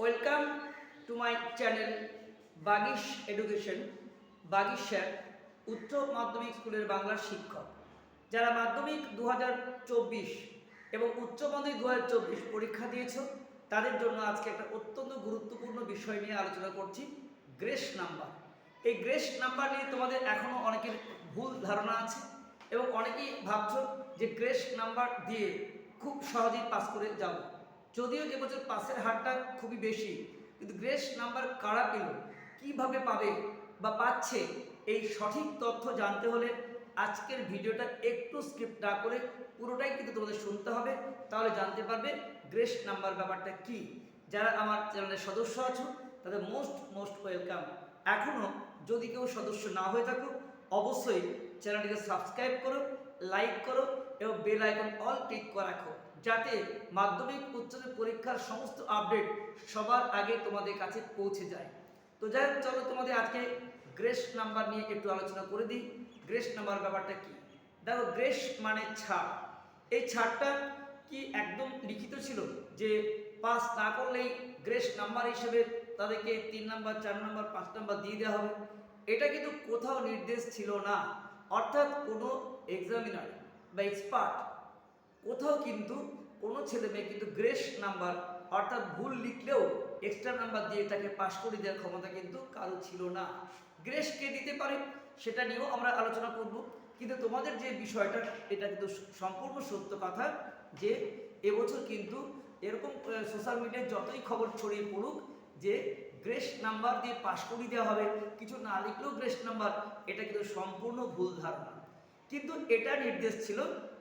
Welcome to my channel Bagish education Bagish sir উচ্চ মাধ্যমিক স্কুলের বাংলার শিক্ষক। যারা মাধ্যমিক দু হাজার চব্বিশ এবং উচ্চ মাধ্যমিক দু হাজার চব্বিশ পরীক্ষা দিয়েছ, তাদের জন্য আজকে একটা অত্যন্ত গুরুত্বপূর্ণ বিষয় নিয়ে আলোচনা করছি, গ্রেস নাম্বার। এই গ্রেস নাম্বার নিয়ে তোমাদের এখনও অনেকের ভুল ধারণা আছে এবং অনেকেই ভাবছ যে গ্রেস নাম্বার দিয়ে খুব সহজেই পাস করে যাব। যদিও এবছর পাসের হারটা খুবই বেশি, কিন্তু গ্রেস নাম্বার কারা পেল, কীভাবে পাবে বা পাচ্ছে, এই সঠিক তথ্য জানতে হলে আজকের ভিডিওটা একটু স্কিপ না করে পুরোটাই কিন্তু তোমাদের শুনতে হবে, তাহলে জানতে পারবে গ্রেস নাম্বার ব্যাপারটা কি। যারা আমার চ্যানেলের সদস্য আছো, তাদের মোস্ট মোস্ট ওয়েলকাম এখনও যদি কেউ সদস্য না হয়ে থাকো, অবশ্যই চ্যানেলটিকে সাবস্ক্রাইব করো লাইক করো, এবং বেল আইকন অল ক্লিক করে রাখো। যাতে মাধ্যমিক উচ্চতর পরীক্ষার সমস্ত আপডেট সবার আগে তোমাদের কাছে পৌঁছে যায়। তো যাই চলো তোমাদের আজকে গ্রেস নাম্বার নিয়ে একটু আলোচনা করে দিই। গ্রেস নাম্বার ব্যাপারটা কি? দেখো, গ্রেস মানে ছাড়। এই ছাড়টা কি একদম লিখিত ছিল? যে পাস না করলেই গ্রেস নাম্বার হিসেবে তাদেরকে তিন নাম্বার, চার নাম্বার, পাঁচ নাম্বার দিয়ে দেওয়া হবে। এটা কিন্তু কোথাও নির্দেশ ছিল না। অর্থাৎ কোনো এক্সামিনার বা এক্সপার্ট কোথাও কিন্তু কোনো ছেলে মেয়ে কিন্তু গ্রেস নাম্বার অর্থাৎ ভুল লিখলেও এক্সট্রা নাম্বার দিয়ে তাকে পাশ করে দেওয়ার ক্ষমতা কিন্তু কারও ছিল না। গ্রেস কে দিতে পারে সেটা নিয়েও আমরা আলোচনা করব। কিন্তু তোমাদের যে বিষয়টা, এটা কিন্তু সম্পূর্ণ সত্য কথা যে এবছর কিন্তু এরকম সোশ্যাল মিডিয়ায় যতই খবর ছড়িয়ে পড়ুক যে গ্রেস নাম্বার দিয়ে পাশ করিয়ে দেওয়া হবে, কিছু না লিখলেও গ্রেস নাম্বার, এটা কিন্তু সম্পূর্ণ ভুল ধারণা। কিন্তু এটা নির্দেশ ছিল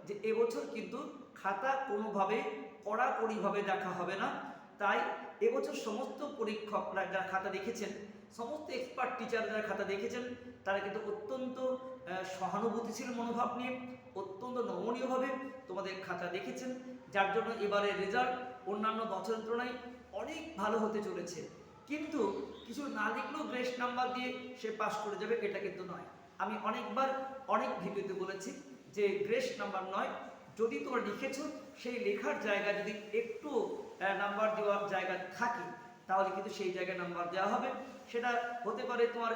যে এবছর কিন্তু খাতা কোনোভাবে কড়াকড়িভাবে দেখা হবে না। তাই এবছর সমস্ত পরীক্ষকরা যারা খাতা দেখেছেন, সমস্ত এক্সপার্ট টিচার যারা খাতা দেখেছেন, তারা কিন্তু অত্যন্ত সহানুভূতিশীল মনোভাব নিয়ে, অত্যন্ত নমনীয়ভাবে তোমাদের খাতা দেখেছেন। যার জন্য এবারে রেজাল্ট অন্যান্য বছরের তুলনায় অনেক ভালো হতে চলেছে। কিন্তু কিছু না লিখলেও গ্রেস নাম্বার দিয়ে সে পাশ করে যাবে, এটা কিন্তু নয়। আমি অনেকবার অনেক ভিডিওতে বলেছি যে গ্রেস নাম্বার নয়, যদি তোমরা লিখেছ, সেই লেখার জায়গা যদি একটু নাম্বার দেওয়ার জায়গা থাকে, তাহলে কিন্তু সেই জায়গায় নাম্বার দেওয়া হবে। সেটা হতে পারে তোমার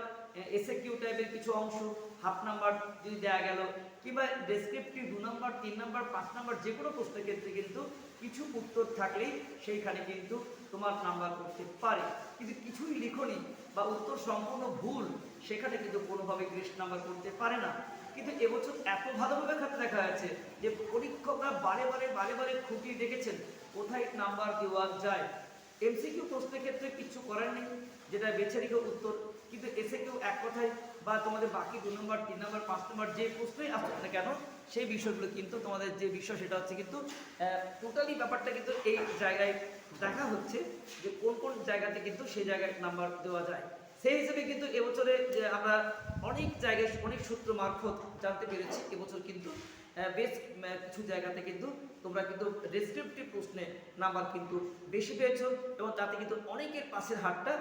এসএ কিউ টাইপের কিছু অংশ হাফ নাম্বার যদি দেওয়া গেল, কিংবা ডেসক্রিপটিভ দু নাম্বার তিন নাম্বার পাঁচ নাম্বার যে কোনো প্রশ্নের ক্ষেত্রে কিন্তু কিছু উত্তর থাকলেই সেইখানে কিন্তু তোমার নাম্বার করতে পারে। কিন্তু কিছুই লিখনি বা উত্তর সম্পূর্ণ ভুল, সেখানে কিন্তু কোনোভাবে গ্রেস নাম্বার করতে পারে না। কিন্তু এবছর এত ভালোভাবে খাতে দেখা যাচ্ছে যে পরীক্ষকরা বারে বারে বারে বারে খুঁটিয়ে দেখেছেন কোথায় নাম্বার দেওয়া যায়। এমসিকিউ প্রশ্নের ক্ষেত্রে কিছু করার নেই, যেটা বেছে রেখে উত্তর। কিন্তু এসে কেউ এক কথায় বা তোমাদের বাকি দু নম্বর, তিন নম্বর, পাঁচ নম্বর যে প্রশ্নই আসছে না কেন, সেই বিষয়গুলো কিন্তু তোমাদের যে বিষয় সেটা হচ্ছে কিন্তু টোটালি ব্যাপারটা কিন্তু এই জায়গায় দেখা হচ্ছে যে কোন কোন জায়গাতে কিন্তু সেই জায়গায় নাম্বার দেওয়া যায়। সেই হিসেবে কিন্তু এবছরে আমরা অনেক জায়গায় অনেক সূত্র মারফত জানতে পেরেছি, এবছর কিন্তু বেশ কিছু জায়গাতে কিন্তু তোমরা কিন্তু ডেসক্রিপটিভ প্রশ্নে নাম্বার কিন্তু বেশি পেয়েছ এবং তাতে কিন্তু অনেকের পাশের হারটা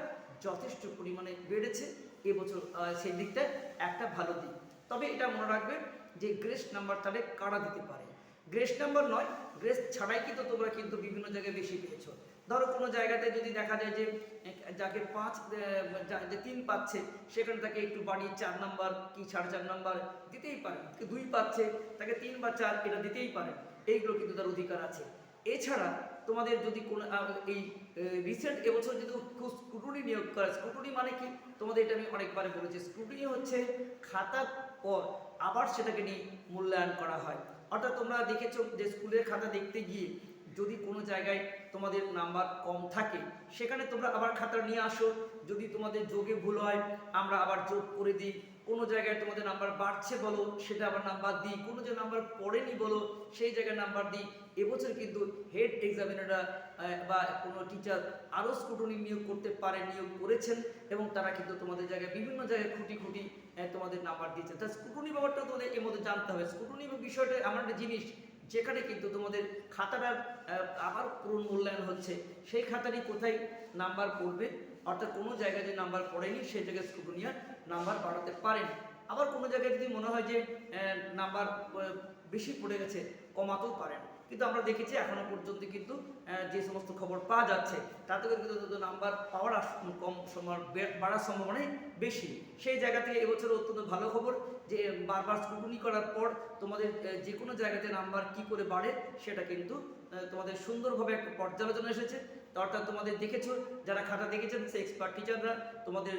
যথেষ্ট পরিমাণে বেড়েছে এবছর সেই দিকটা একটা ভালো দিক। তবে এটা মনে রাখবে যে গ্রেস নাম্বার তাহলে কারা দিতে পারে? গ্রেস নাম্বার নয়, গ্রেস ছাড়াই কিন্তু তোমরা কিন্তু বিভিন্ন জায়গায় বেশি পেয়েছ। ধরো কোনো জায়গাতে যদি দেখা যায় যে যাকে পাঁচ যে তিন পাচ্ছে, সেখানে তাকে একটু বাড়িয়ে চার নাম্বার কি, সাড়ে চার নাম্বার দিতেই পারে দুই পাচ্ছে, তাকে তিন বা চার এটা দিতেই পারে, এইগুলো কিন্তু তার অধিকার আছে। এছাড়া তোমাদের যদি কোনো এই রিসেন্ট এবছর যদি স্ক্রুটনি নিয়োগ করা স্ক্রুটনি মানে কি? তোমাদের এটা আমি অনেকবারে বলেছি স্ক্রুটনি হচ্ছে খাতার পর আবার সেটাকে নিয়ে মূল্যায়ন করা হয়। অর্থাৎ তোমরা দেখেছ যে স্কুলের খাতা দেখতে গিয়ে যদি কোনো জায়গায় তোমাদের নাম্বার কম থাকে, সেখানে তোমরা আবার খাতা নিয়ে আসো। যদি তোমাদের যোগে ভুল হয়, আমরা আবার যোগ করে দিই। কোনো জায়গায় তোমাদের নাম্বার বাড়ছে বলো, সেটা আবার নাম্বার দিই। কোনো যে নাম্বার পড়েনি বলো, সেই জায়গায় নাম্বার দিই। এবছর কিন্তু হেড এক্সামিনাররা বা কোনো টিচার আরও স্কুটনি নিয়োগ করতে পারে, নিয়োগ করেছেন এবং তারা কিন্তু তোমাদের জায়গায় বিভিন্ন জায়গায় খুঁটি খুঁটি তোমাদের নাম্বার দিয়েছে। তা স্কুটনি ব্যাপারটা তোমাদের এর মধ্যে জানতে হবে। স্কুটনি বিষয়টা এমন একটা জিনিস যেখানে কিন্তু তোমাদের খাতাটার আবার পূরণ মূল্যায়ন হচ্ছে, সেই খাতাটি কোথায় নাম্বার পড়বে? অর্থাৎ কোনো জায়গায় যে নাম্বার পড়েনি, সেই জায়গায় স্কুটনিয়ার নাম্বার বাড়াতে পারেন। আবার কোনো জায়গায় যদি মনে হয় যে নাম্বার বেশি পড়ে গেছে, কমাতেও পারেন। কিন্তু আমরা দেখেছি এখনও পর্যন্ত কিন্তু যে সমস্ত খবর পাওয়া যাচ্ছে, তাতে কিন্তু নাম্বার পাওয়ার কম সময় বাড়ার সম্ভাবনাই বেশি। সেই জায়গা থেকে এবছর অত্যন্ত ভালো খবর যে বারবার স্ক্রুটনি করার পর তোমাদের যে কোনো জায়গাতে নাম্বার কি করে বাড়ে সেটা কিন্তু তোমাদের সুন্দরভাবে একটা পর্যালোচনা এসেছে। অর্থাৎ তোমাদের দেখেছ, যারা খাতা দেখেছেন সে এক্সপার্ট টিচাররা তোমাদের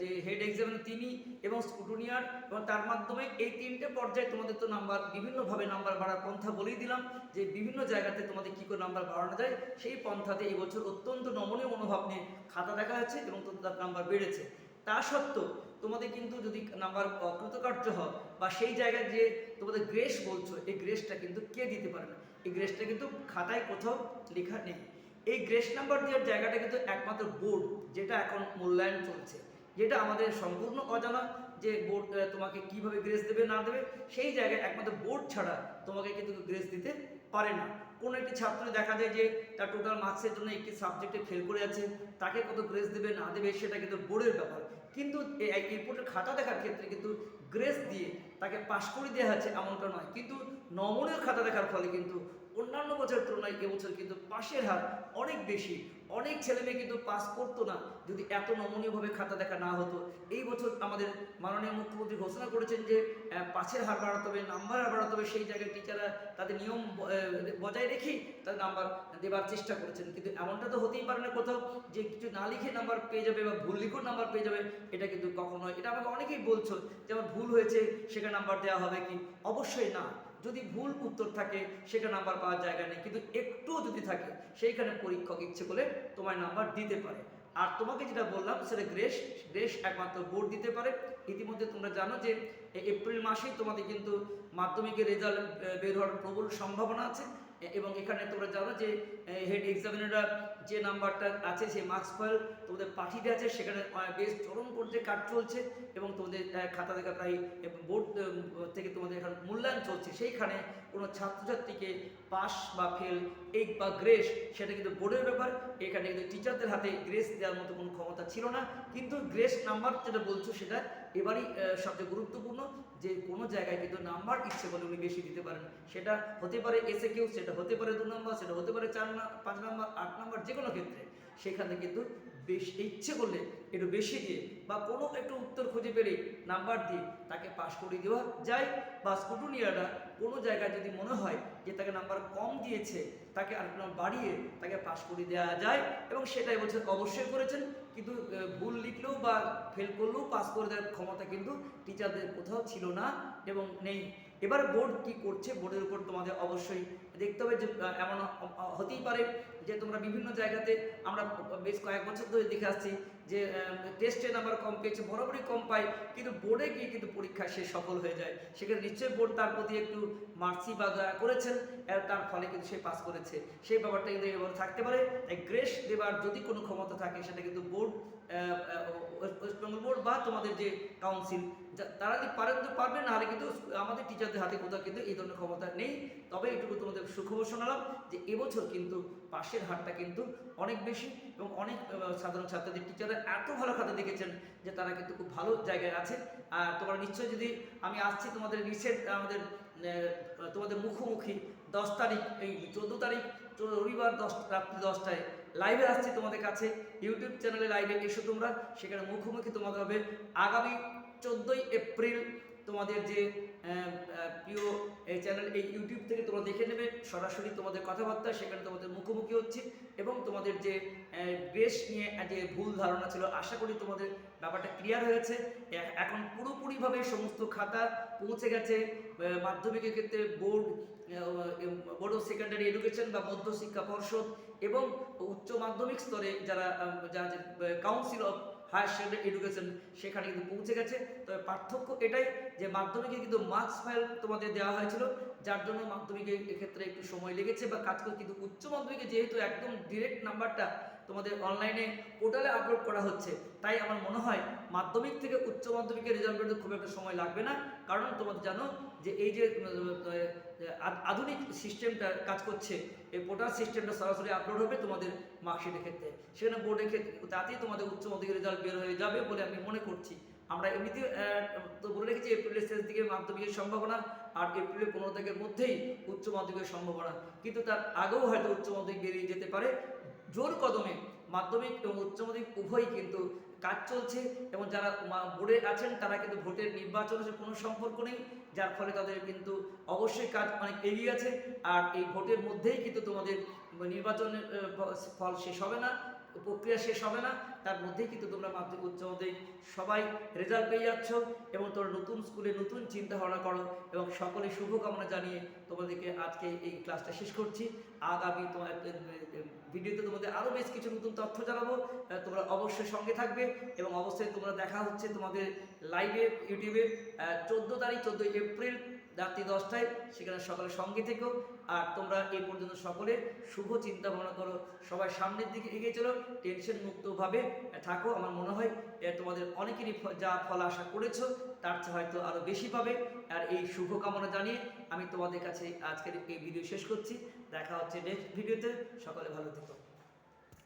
যে হেড এক্সামিনার তিনি এবং স্কুটুনিয়ার এবং তার মাধ্যমে এই তিনটে পর্যায়ে তোমাদের তো নাম্বার, বিভিন্নভাবে নাম্বার বাড়ার পন্থা বলেই দিলাম যে বিভিন্ন জায়গাতে তোমাদের কী করে নাম্বার বাড়ানো যায়, সেই পন্থাতে এই বছর অত্যন্ত নমনীয় মনোভাব নিয়ে খাতা দেখা যাচ্ছে এবং তার নাম্বার বেড়েছে। তা সত্ত্বেও তোমাদের কিন্তু যদি নাম্বার অকৃতকার্য হয় বা সেই জায়গায় যে তোমাদের গ্রেস বলছো, এই গ্রেসটা কিন্তু কে দিতে পারে না? এই গ্রেসটা কিন্তু খাতায় কোথাও লেখা নেই। এই গ্রেস নাম্বার দেওয়ার জায়গাটা কিন্তু একমাত্র বোর্ড যেটা এখন মূল্যায়ন চলছে। যেটা আমাদের সম্পূর্ণ অজানা যে বোর্ড তোমাকে কীভাবে গ্রেস দেবে, না দেবে, সেই জায়গায় একমাত্র বোর্ড ছাড়া তোমাকে কিন্তু গ্রেস দিতে পারে না। কোনো একটি ছাত্র দেখা যায় যে তার টোটাল মার্কসের জন্য একটি সাবজেক্টে ফেল করে আছে তাকে কত গ্রেস দেবে, না দেবে, সেটা কিন্তু বোর্ডের ব্যাপার। কিন্তু এই রিপোর্টের খাতা দেখার ক্ষেত্রে কিন্তু গ্রেস দিয়ে তাকে পাশ করে দেওয়া হচ্ছে এমনটা নয়। কিন্তু নমনীয় খাতা দেখার ফলে কিন্তু অন্যান্য বছরের তুলনায় এবছর কিন্তু পাশের হার অনেক বেশি। অনেক ছেলে মেয়ে কিন্তু পাস করতো না, যদি এত নমনীয়ভাবে খাতা দেখা না হতো। এই বছর আমাদের মাননীয় মুখ্যমন্ত্রী ঘোষণা করেছেন যে পাশের হার বাড়াতে হবে, নাম্বার হার বাড়াতে হবে, সেই জায়গায় টিচাররা তাদের নিয়ম বজায় রেখেই তাদের নাম্বার দেবার চেষ্টা করেছেন। কিন্তু এমনটা তো হতেই পারে না কোথাও যে, কিছু না লিখে নাম্বার পেয়ে যাবে বা ভুল লিখেও নাম্বার পেয়ে যাবে, এটা কিন্তু কখনো এটা আমাকে অনেকেই বলছো যে, আমার ভুল হয়েছে, সেখানে নাম্বার দেওয়া হবে কি? অবশ্যই না। যদি ভুল উত্তর থাকে, সেটা নাম্বার পাওয়ার জায়গা নেই। কিন্তু একটুও যদি থাকে, সেইখানে পরীক্ষক ইচ্ছে করে তোমার নাম্বার দিতে পারে। আর তোমাকে যেটা বললাম, সেটা গ্রেস গ্রেস একমাত্র বোর্ড দিতে পারে। ইতিমধ্যে তোমরা জানো যে এপ্রিল মাসেই তোমাদের কিন্তু মাধ্যমিকের রেজাল্ট বের হওয়ার প্রবল সম্ভাবনা আছে। এবং এখানে তোমরা জানো যে হেড এক্সামিনাররা যে নাম্বারটা আছে, সেই মার্কস ফাইল তোমাদের পাঠিয়ে দেওয়া আছে সেখানে বেশ চরম পর্যায়ে কাজ চলছে। এবং তোমাদের খাতা দেখা প্রায় বোর্ড থেকে তোমাদের এখন মূল্যায়ন চলছে। সেইখানে কোনো ছাত্রছাত্রীকে পাস বা ফেল এই বা গ্রেস, সেটা কিন্তু বোর্ডের ব্যাপার। এখানে কিন্তু টিচারদের হাতে গ্রেস দেওয়ার মতো কোনো ক্ষমতা ছিল না। কিন্তু গ্রেস নাম্বার যেটা বলছো সেটা এবারই সবচেয়ে গুরুত্বপূর্ণ যে কোনো জায়গায় কিন্তু নাম্বার ইচ্ছে বলে উনি বেশি দিতে পারেন। সেটা হতে পারে এসে কেউ সেটা হতে পারে দু নম্বর, সেটা হতে পারে চার পাঁচ নম্বর, আট নম্বর যে কোনো ক্ষেত্রে। সেখানে কিন্তু বেশি ইচ্ছে করলে একটু বেশি দিয়ে বা কোনো একটু উত্তর খুঁজে পেলে নাম্বার দিয়ে তাকে পাশ করিয়ে দেওয়া যায় বা স্কুটুনিয়ারা কোনো জায়গায় যদি মনে হয় যে তাকে নাম্বার কম দিয়েছে, তাকে আর বাড়িয়ে তাকে পাশ করিয়ে দেওয়া যায় এবং সেটাই এবছর অবশ্যই করেছেন। কিন্তু ভুল লিখলেও বা ফেল করলেও পাস করে দেওয়ার ক্ষমতা কিন্তু টিচারদের কোথাও ছিল না এবং নেই। এবার বোর্ড কি করছে? বোর্ডের উপর তোমাদের অবশ্যই দেখতে হবে যে এমন হতেই পারে যে তোমরা বিভিন্ন জায়গাতে আমরা বেশ কয়েক বছর ধরে দেখে আসছি যে টেস্টে নাম্বার কম পেয়েছে, বরাবরই কম পায়, কিন্তু বোর্ডে গিয়ে কিন্তু পরীক্ষায় সে সফল হয়ে যায়। সেখানে নিশ্চয়ই বোর্ড তার প্রতি একটু মার্সি বা দয়া করেছেন তার ফলে কিন্তু সে পাস করেছে। সেই ব্যাপারটা কিন্তু এবার থাকতে পারে। গ্রেস দেবার যদি কোনো ক্ষমতা থাকে, সেটা কিন্তু বোর্ড ওয়েস্ট বেঙ্গল বোর্ড বা তোমাদের যে কাউন্সিল তারা যদি পারেন তো পারবে না হলে কিন্তু আমাদের টিচারদের হাতে কোথাও কিন্তু এই ধরনের ক্ষমতা নেই। তবে এটুকু তোমাদের সুখবর শোনালাম যে এবছর কিন্তু পাশের হারটা কিন্তু অনেক বেশি এবং অনেক সাধারণ ছাত্রদের, টিচাররা এত ভালো খাতা দেখেছেন যে তারা কিন্তু খুব ভালো জায়গায় আছে। আর তোমরা নিশ্চয়ই যদি আমি আসছি তোমাদের রিসেন্ট আমাদের তোমাদের মুখোমুখি দশ তারিখ, এই চোদ্দ তারিখ রবিবার দশ, রাত্রি দশটায় লাইভে আসছি তোমাদের কাছে। ইউটিউব চ্যানেলে লাইভে এসো তোমরা। সেখানে মুখোমুখি তোমাদের হবে আগামী চোদ্দোই এপ্রিল তোমাদের যে প্রিয় এই চ্যানেল এই ইউটিউব থেকে তোমরা দেখে নেবে, সরাসরি তোমাদের কথাবার্তা, সেখানে তোমাদের মুখোমুখি হচ্ছে এবং তোমাদের যে বেশ নিয়ে যে ভুল ধারণা ছিল, আশা করি তোমাদের ব্যাপারটা ক্লিয়ার হয়েছে এখন পুরোপুরিভাবে সমস্ত খাতা পৌঁছে গেছে মাধ্যমিকের ক্ষেত্রে board board of secondary education বা মধ্য শিক্ষা পর্ষদ এবং উচ্চ মাধ্যমিক স্তরে যারা যারা council of higher secondary education সেখানে কিন্তু পৌঁছে গেছে। তবে পার্থক্য এটাই যে মাধ্যমিকে কিন্তু মার্কস ফাইল তোমাদের দেওয়া হয়েছিল, যার জন্য মাধ্যমিকে এক্ষেত্রে একটু সময় লেগেছে বা কাজ করে কিন্তু উচ্চ মাধ্যমিকে যেহেতু একদম ডিরেক্ট নাম্বারটা তোমাদের অনলাইনে পোর্টালে আপলোড করা হচ্ছে, তাই আমার মনে হয় মাধ্যমিক থেকে উচ্চ মাধ্যমিকের রেজাল্ট বেরোতে খুব একটা সময় লাগবে না। কারণ তোমরা জানো যে এই যে আধুনিক সিস্টেমটা কাজ করছে, এই পোর্টাল সিস্টেমটা সরাসরি আপলোড হবে তোমাদের মার্কশিটের ক্ষেত্রে। সেখানে বোর্ডের ক্ষেত্রে, তাতেই তোমাদের উচ্চ মাধ্যমিক রেজাল্ট বের হয়ে যাবে বলে আমি মনে করছি। আমরা এমনিতে তো বলে রেখেছি এপ্রিলের শেষ দিকে মাধ্যমিকের সম্ভাবনা, আর এপ্রিলের পনেরো তারিখের মধ্যেই উচ্চ মাধ্যমিকের সম্ভাবনা। কিন্তু তার আগেও হয়তো উচ্চ মাধ্যমিক বেরিয়ে যেতে পারে। জোর কদমে মাধ্যমিক এবং উচ্চ মাধ্যমিক উভয়ই কিন্তু কাজ চলছে এবং যারা বোর্ডে আছেন, তারা কিন্তু ভোটের নির্বাচনের সাথে কোনো সম্পর্ক নেই, যার ফলে তাদের কিন্তু অবশ্যই কাজ অনেক এগিয়ে আছে, আর এই ভোটের মধ্যেই কিন্তু তোমাদের নির্বাচনের ফল শেষ হবে না। প্রক্রিয়া শেষ হবে না। তার মধ্যেই কিন্তু তোমরা মাধ্যমিক, উচ্চ মাধ্যমিক সবাই রেজাল্ট পেয়ে যাচ্ছ এবং তোমরা নতুন স্কুলে নতুন চিন্তা ভাবনা করো এবং সকলে শুভকামনা জানিয়ে তোমাদেরকে আজকে এই ক্লাসটা শেষ করছি। আগামী তোমার ভিডিওতে তোমাদের আরও বেশ কিছু নতুন তথ্য জানাব। তোমরা অবশ্যই সঙ্গে থাকবে এবং অবশ্যই তোমরা দেখা হচ্ছে তোমাদের লাইভে ইউটিউবে চোদ্দ তারিখ, চোদ্দোই এপ্রিল রাত্রি দশটায়, সেখানে সকালে সঙ্গে থেকো। আর তোমরা এ পর্যন্ত সকলে শুভ চিন্তা ভাবনা করো। সবাই সামনের দিকে এগিয়ে চলো, টেনশন মুক্তভাবে থাকো। আমার মনে হয় তোমাদের অনেকেরই যা ফল আশা করেছ, তার চেয়ে হয়তো আরও বেশি পাবে। আর এই শুভ কামনা জানিয়ে আমি তোমাদের কাছে আজকের এই ভিডিও শেষ করছি। দেখা হচ্ছে নেক্সট ভিডিওতে সকলে ভালো থেকো।